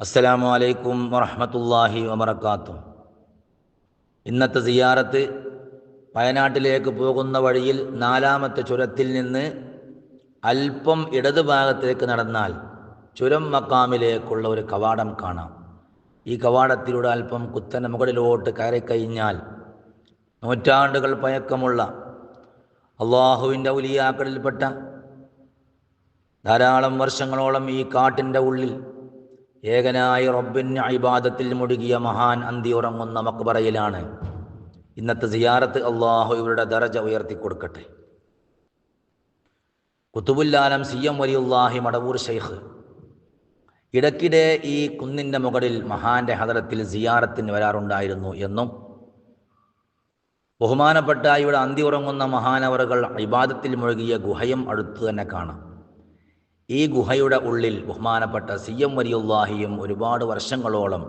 അസ്സലാമു അലൈക്കും വറഹ്മത്തുള്ളാഹി വബറകാതുഹു ഇന്നത്തെ സിയാറത്ത് വയനാട്ടിലേക്ക് പോകുന്ന വഴിയിൽ നാലാമത്തെ ചുരത്തിൽ നിന്ന് അല്പം ഇടത് ഭാഗത്തേക്ക് നടന്നാൽ ചുരം മക്കാമിലേക്കുള്ള ഒരു കവാടം കാണാം. ഈ കവാടത്തിലൂടെ അല്പം കുത്തനെ മുകളിലോട്ട് കയറിക്കഴിഞ്ഞാൽ നൂറ്റാണ്ടുകൾ പഴക്കമുള്ള അള്ളാഹുവിന്റെ ഉലിയാക്കളിൽപ്പെട്ട ധാരാളം വർഷങ്ങളോളം ഈ കാട്ടിന്റെ ഉള്ളിൽ ഏകനായ റബ്ബിന് അഭിബാദത്തിൽ മുഴുകിയ മഹാൻ അന്തി ഉറങ്ങുന്ന മക്ബറയിലാണ്. ഇന്നത്തെ സിയാറത്ത് അള്ളാഹു ഇവരുടെ ദറജ ഉയർത്തി കൊടുക്കട്ടെ കുത്തുബുല്ലാലം സി എം വലിയുല്ലാഹി മടവൂർ ഷെയ്ഖ് ഇടയ്ക്കിടെ ഈ കുന്നിന്റെ മുകളിൽ മഹാന്റെ ഹദരത്തിൽ സിയാറത്തിന് വരാറുണ്ടായിരുന്നു എന്നും ബഹുമാനപ്പെട്ട ഇവിടെ അന്തി ഉറങ്ങുന്ന മഹാനവറുകൾ ഇബാദത്തിൽ മുഴുകിയ ഗുഹയും അടുത്തു തന്നെ കാണാം. ഈ ഗുഹയുടെ ഉള്ളിൽ ബഹുമാനപ്പെട്ട സി എം വലിയുല്ലാഹിയും ഒരുപാട് വർഷങ്ങളോളം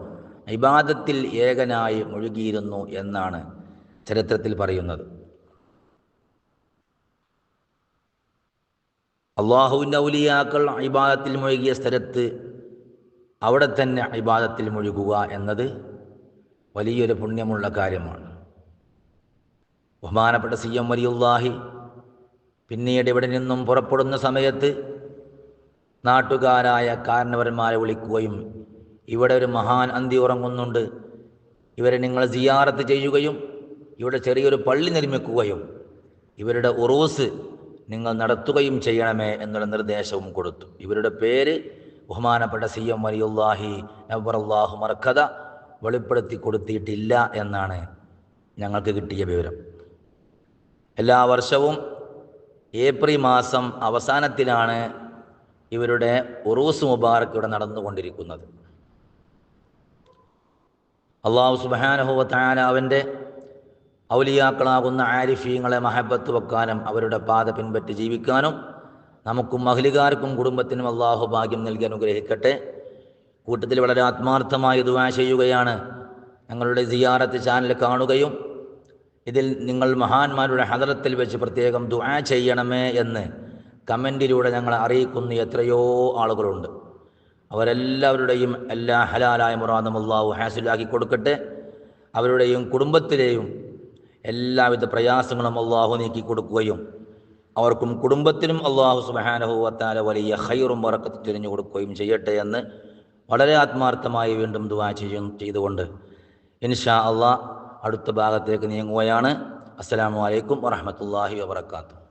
ഇബാദത്തിൽ ഏകനായി മുഴുകിയിരുന്നു എന്നാണ് ചരിത്രത്തിൽ പറയുന്നത്. അള്ളാഹുവിന്റെ ഔലിയാക്കൾ ഇബാദത്തിൽ മുഴുകിയ സ്ഥലത്ത് അവിടെ തന്നെ ഇബാദത്തിൽ മുഴുകുക എന്നത് വലിയൊരു പുണ്യമുള്ള കാര്യമാണ്. ബഹുമാനപ്പെട്ട സി എം വലിയുല്ലാഹി പിന്നീട് ഇവിടെ നിന്നും പുറപ്പെടുന്ന സമയത്ത് നാട്ടുകാരായ കാരണവന്മാരെ വിളിക്കുകയും ഇവിടെ ഒരു മഹാൻ അന്തി ഉറങ്ങുന്നുണ്ട്. ഇവരെ നിങ്ങൾ സിയാറത്ത് ചെയ്യുകയും ഇവിടെ ചെറിയൊരു പള്ളി നിർമ്മിക്കുകയും ഇവരുടെ ഉറൂസ് നിങ്ങൾ നടത്തുകയും ചെയ്യണമേ എന്നുള്ള നിർദ്ദേശവും കൊടുത്തു. ഇവരുടെ പേര് ബഹുമാനപ്പെട്ട സി എം വലിയുല്ലാഹി നബ്ബറല്ലാഹു മർക്കഥ വെളിപ്പെടുത്തി കൊടുത്തിയിട്ടില്ല എന്നാണ് ഞങ്ങൾക്ക് കിട്ടിയ വിവരം. എല്ലാ വർഷവും ഏപ്രിൽ മാസം അവസാനത്തിലാണ് ഇവരുടെ ഉറൂസ് മുബാറക്ക് ഇവിടെ നടന്നുകൊണ്ടിരിക്കുന്നത്. അള്ളാഹു അവന്റെ ഔലിയാക്കളാകുന്ന ആരിഫീങ്ങളെ മഹബത്ത് വെക്കാനും അവരുടെ പാത പിൻപറ്റി ജീവിക്കാനും നമുക്കും മഹലികാർക്കും കുടുംബത്തിനും അള്ളാഹു ഭാഗ്യം നൽകി അനുഗ്രഹിക്കട്ടെ. കൂട്ടത്തിൽ വളരെ ആത്മാർത്ഥമായി ദുവാ ചെയ്യുകയാണ്. ഞങ്ങളുടെ സിയാറത്ത് ചാനൽ കാണുകയും ഇതിൽ നിങ്ങൾ മഹാന്മാരുടെ ഹദറത്തിൽ വെച്ച് പ്രത്യേകം ദുആ ചെയ്യണമേ എന്ന് കമന്റിലൂടെ ഞങ്ങളെ അറിയിക്കുന്ന എത്രയോ ആളുകളുണ്ട്. അവരെല്ലാവരുടെയും എല്ലാ ഹലാലായ മുറാദും അള്ളാഹു ഹാസിലാക്കി കൊടുക്കട്ടെ. അവരുടെയും കുടുംബത്തിലെയും എല്ലാവിധ പ്രയാസങ്ങളും അള്ളാഹു നീക്കി കൊടുക്കുകയും അവർക്കും കുടുംബത്തിനും അള്ളാഹു സുബാനഹുവത്താല വലിയ ഹൈറും വറക്കത്ത് തിരിഞ്ഞു കൊടുക്കുകയും ചെയ്യട്ടെ എന്ന് വളരെ ആത്മാർത്ഥമായി വീണ്ടും ദുവാ ചെയ്യും ചെയ്തുകൊണ്ട് ഇൻഷാ അള്ളാഹ് അടുത്ത ഭാഗത്തേക്ക് നീങ്ങുകയാണ്. അസ്സലാമു അലൈക്കും വറഹമത്തല്ലാഹി വാബർക്കാത്തു